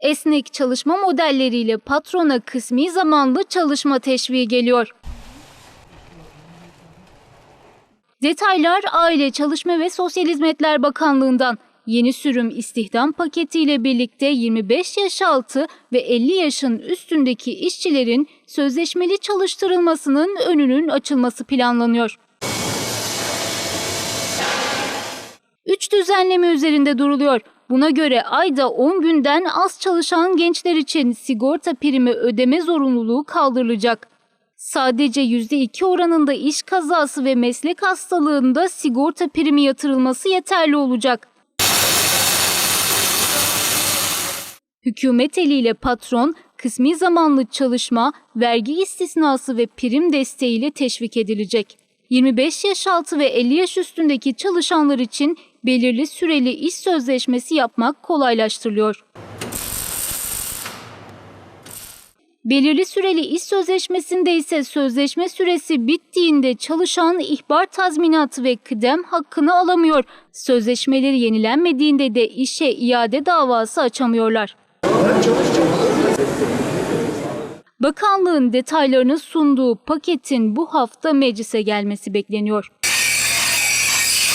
Esnek çalışma modelleriyle patrona kısmi zamanlı çalışma teşviği geliyor. Detaylar Aile, Çalışma ve Sosyal Hizmetler Bakanlığı'ndan. Yeni sürüm istihdam paketiyle birlikte 25 yaş altı ve 50 yaşın üstündeki işçilerin sözleşmeli çalıştırılmasının önünün açılması planlanıyor. Üç düzenleme üzerinde duruluyor. Buna göre ayda 10 günden az çalışan gençler için sigorta primi ödeme zorunluluğu kaldırılacak. Sadece %2 oranında iş kazası ve meslek hastalığında sigorta primi yatırılması yeterli olacak. Hükümet eliyle patron, kısmi zamanlı çalışma, vergi istisnası ve prim desteğiyle teşvik edilecek. 25 yaş altı ve 50 yaş üstündeki çalışanlar için belirli süreli iş sözleşmesi yapmak kolaylaştırılıyor. Belirli süreli iş sözleşmesinde ise sözleşme süresi bittiğinde çalışan ihbar tazminatı ve kıdem hakkını alamıyor. Sözleşmeleri yenilenmediğinde de işe iade davası açamıyorlar. Bakanlığın detaylarını sunduğu paketin bu hafta meclise gelmesi bekleniyor.